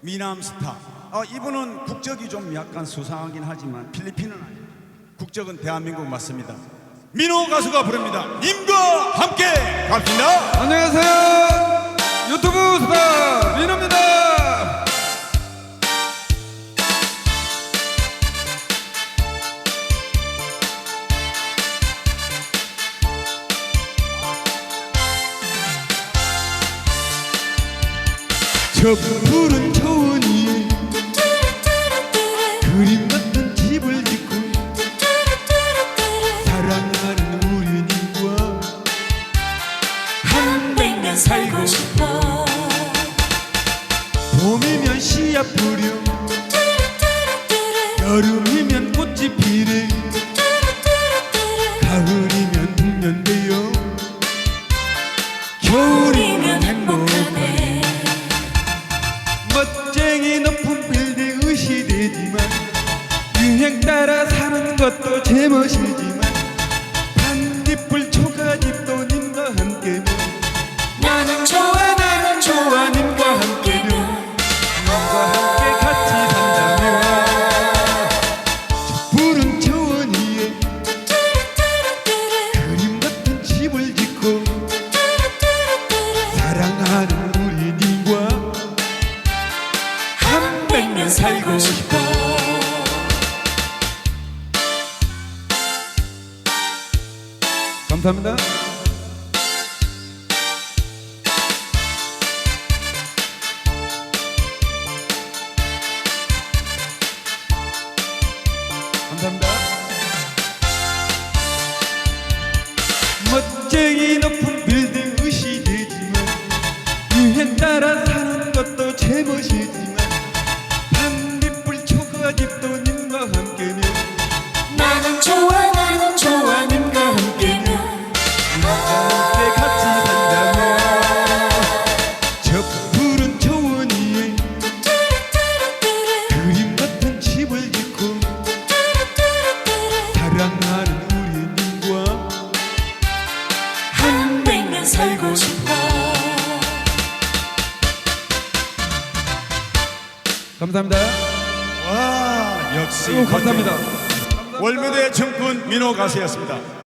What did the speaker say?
미남 스타. 아, 이분은 국적이 좀 약간 수상하긴 하지만 필리핀은 아니고 국적은 대한민국 맞습니다. 민호 가수가 부릅니다. 님과 함께 갑시다. 안녕하세요. 유튜브 스타 저 푸른 초원 위에 그림 같은 집을 짓고 사랑하는 우리님과 한백년 살고 싶어. 봄이면 씨앗 뿌려 여름이면 꽃이 피네 가을 유행 따라 사는 것도 제멋이지만 반딧불 초가집도 님과 함께면 나는 좋아 나는 좋아 님과 함께면 님과 함께 같이 산다면 저 푸른 초원 위에 그림 같은 집을 짓고 사랑하는 우리 님과 한 백년 살고 싶어 감사합니다. 감사합니다. 멋쟁이 높은 빌딩 의시되지만 유행 따라 사 감사합니다. 와, 역시 오, 감사합니다. 월미대 청군 민호 가수였습니다.